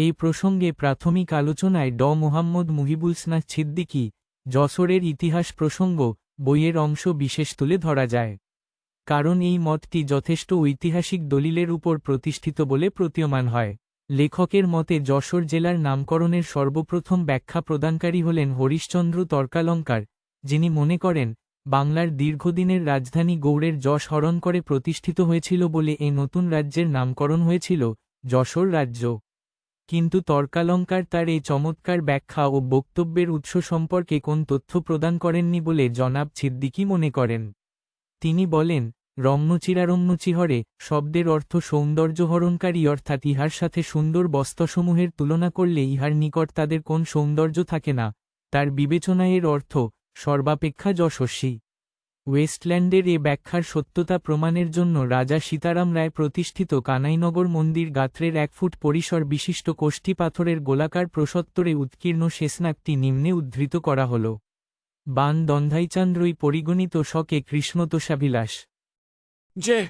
এই প্রসঙ্গে প্রাথমিক আলোচনায় ড. মোহাম্মদ মুহিবুলসনাথ ছিদ্দিকী, যশোরের ইতিহাস প্রসঙ্গ, বইয়ের অংশ বিশেষ তুলে ধরা যায়। কারণ এই মতটি যথেষ্ট ঐতিহাসিক দলিলের উপর প্রতিষ্ঠিত বলে প্রতীয়মান হয়। লেখকের মতে যশোর জেলার নামকরণের সর্বপ্রথম ব্যাখ্যা প্রদানকারী হলেন হরিশ্চন্দ্র তর্কালঙ্কার, যিনি মনে করেন, বাংলার দীর্ঘদিনের রাজধানী গৌড়ের যশ হরণ করে প্রতিষ্ঠিত হয়েছিল বলে এ নতুন রাজ্যের নামকরণ হয়েছিল যশোর রাজ্য। কিন্তু তর্কালঙ্কার তার এই চমৎকার ব্যাখ্যা ও বক্তব্যের উৎস সম্পর্কে কোন তথ্য প্রদান করেননি বলে জনাব ছিদ্দিকি মনে করেন। তিনি বলেন, রম্নচিরারম্নচিহরে শব্দের অর্থ সৌন্দর্যহরণকারী অর্থাৎ ইহার সাথে সুন্দর বস্ত্রসমূহের তুলনা করলে ইহার নিকট তাদের কোন সৌন্দর্য থাকে না, তার বিবেচনায় এর অর্থ সর্বাপেক্ষা যশস্বী। ওয়েস্টল্যান্ডের এ ব্যাখ্যার সত্যতা প্রমাণের জন্য রাজা সীতারাম রায় প্রতিষ্ঠিত কানাইনগর মন্দির গাত্রের এক ফুট পরিসর বিশিষ্ট কোষ্ঠী পাথরের গোলাকার প্রসত্তরে উৎকীর্ণ শেষনাগটি নিম্নে উদ্ধৃত করা হল। বান দন্ধাইচান্দ্রই পরিগণিত শকে কৃষ্ণতোষাভিলাষ। যে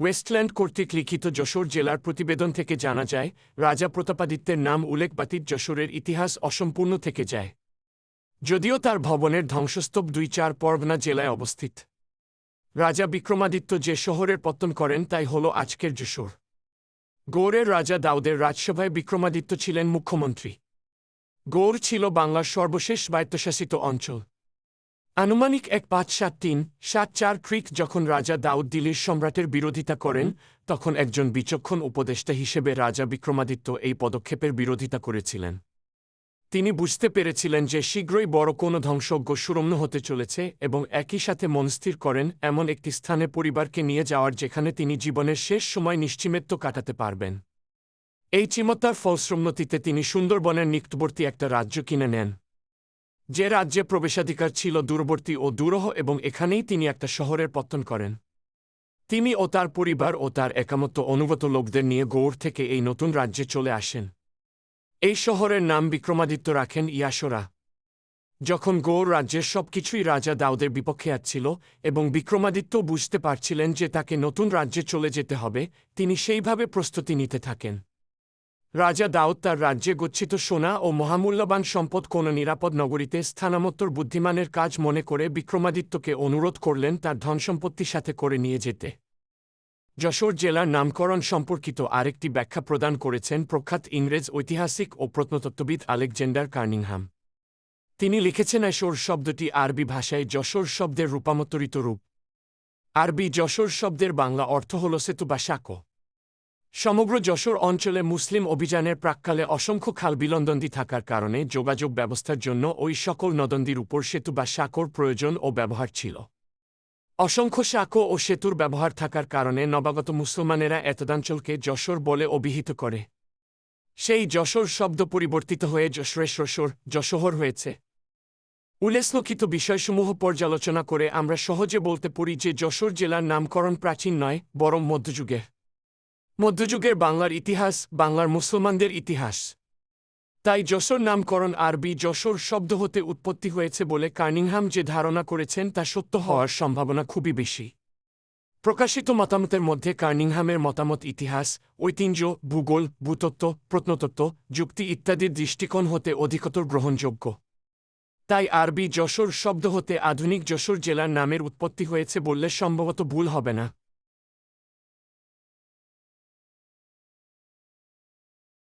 ওয়েস্টল্যান্ড কর্তৃক লিখিত যশোর জেলার প্রতিবেদন থেকে জানা যায়, রাজা প্রতাপাদিত্যের নাম উল্লেখ বাতিত যশোরের ইতিহাস অসম্পূর্ণ থেকে যায়। যদিও তার ভবনের ধ্বংসস্তূপ দুই চার পরগনা জেলায় অবস্থিত। রাজা বিক্রমাদিত্য যে শহরের পত্তন করেন, তাই হল আজকের যশোর। গৌড়ের রাজা দাউদের রাজসভায় বিক্রমাদিত্য ছিলেন মুখ্যমন্ত্রী। গৌড় ছিল বাংলার সর্বশেষ স্বায়ত্তশাসিত অঞ্চল। আনুমানিক এক পাঁচ সাত তিন, সাত চার ক্রিক যখন রাজা দাউদ দিল্লির সম্রাটের বিরোধিতা করেন, তখন একজন বিচক্ষণ উপদেষ্টা হিসেবে রাজা বিক্রমাদিত্য এই পদক্ষেপের বিরোধিতা করেছিলেন। তিনি বুঝতে পেরেছিলেন যে শীঘ্রই বড় কোনো ধ্বংসজ্ঞ সুরম্য হতে চলেছে এবং একই সাথে মনস্থির করেন এমন একটি স্থানে পরিবারকে নিয়ে যাওয়ার যেখানে তিনি জীবনের শেষ সময় নিশ্চিমেত্য কাটাতে পারবেন। এই চিমতার ফলশ্রমতিতে তিনি সুন্দরবনের নিকটবর্তী একটা রাজ্য কিনে নেন। যে রাজ্যে প্রবেশাধিকার ছিল দূরবর্তী ও দুরহ এবং এখানেই তিনি একটা শহরের পত্তন করেন। তিনি ও তার পরিবার ও তার একামত্ব অনুগত লোকদের নিয়ে গৌড় থেকে এই নতুন রাজ্যে চলে আসেন। এই শহরের নাম বিক্রমাদিত্য রাখেন ইয়াসরা। যখন গৌড় রাজ্যের সবকিছুই রাজা দাউদের বিপক্ষে আসছিল এবং বিক্রমাদিত্য বুঝতে পারছিলেন যে তাকে নতুন রাজ্যে চলে যেতে হবে, তিনি সেইভাবে প্রস্তুতি নিতে থাকেন। রাজা দাউদ তার রাজ্যে গচ্ছিত সোনা ও মহামূল্যবান সম্পদ কোন নিরাপদ নগরীতে স্থানামত্তর বুদ্ধিমানের কাজ মনে করে বিক্রমাদিত্যকে অনুরোধ করলেন তার ধনসম্পত্তি সাথে করে নিয়ে যেতে। যশোর জেলার নামকরণ সম্পর্কিত আরেকটি ব্যাখ্যা প্রদান করেছেন প্রখ্যাত ইংরেজ ঐতিহাসিক ও প্রত্নতত্ত্ববিদ আলেকজেন্ডার কার্নিংহাম। তিনি লিখেছেন এশোর শব্দটি আরবি ভাষায় যশোর শব্দের রূপান্তরিত রূপ। আরবি যশোর শব্দের বাংলা অর্থ হল সেতু বা সাঁকো। সমগ্র যশোর অঞ্চলে মুসলিম অভিযানের প্রাক্কালে অসংখ্য খাল বিলন্দন্দি থাকার কারণে যোগাযোগ ব্যবস্থার জন্য ওই সকল নদন্দির উপর সেতু বা সাঁকোর প্রয়োজন ও ব্যবহার ছিল। অসংখ্য সাঁকো ও সেতুর ব্যবহার থাকার কারণে নবাগত মুসলমানেরা এতদাঞ্চলকে যশোর বলে অভিহিত করে। সেই যশোর শব্দ পরিবর্তিত হয়ে যশোরেশ্বর যশোহর হয়েছে। উল্লেখলিখিত বিষয়সমূহ পর্যালোচনা করে আমরা সহজে বলতে পারি যে যশোর জেলার নামকরণ প্রাচীন নয়, বরং মধ্যযুগের মধ্যযুগের বাংলার ইতিহাস, বাংলার মুসলমানদের ইতিহাস। তাই যশোর নামকরণ আরবি যশোর শব্দ হতে উৎপত্তি হয়েছে বলে কার্নিংহাম যে ধারণা করেছেন তা সত্য হওয়ার সম্ভাবনা খুবই বেশি। প্রকাশিত মতামতের মধ্যে কার্নিংহামের মতামত ইতিহাস, ঐতিহ্য, ভূগোল, ভূতত্ত্ব, প্রত্নতত্ত্ব, যুক্তি ইত্যাদির দৃষ্টিকোণ হতে অধিকতর গ্রহণযোগ্য। তাই আরবি যশোর শব্দ হতে আধুনিক যশোর জেলার নামের উৎপত্তি হয়েছে বললে সম্ভবত ভুল হবে না।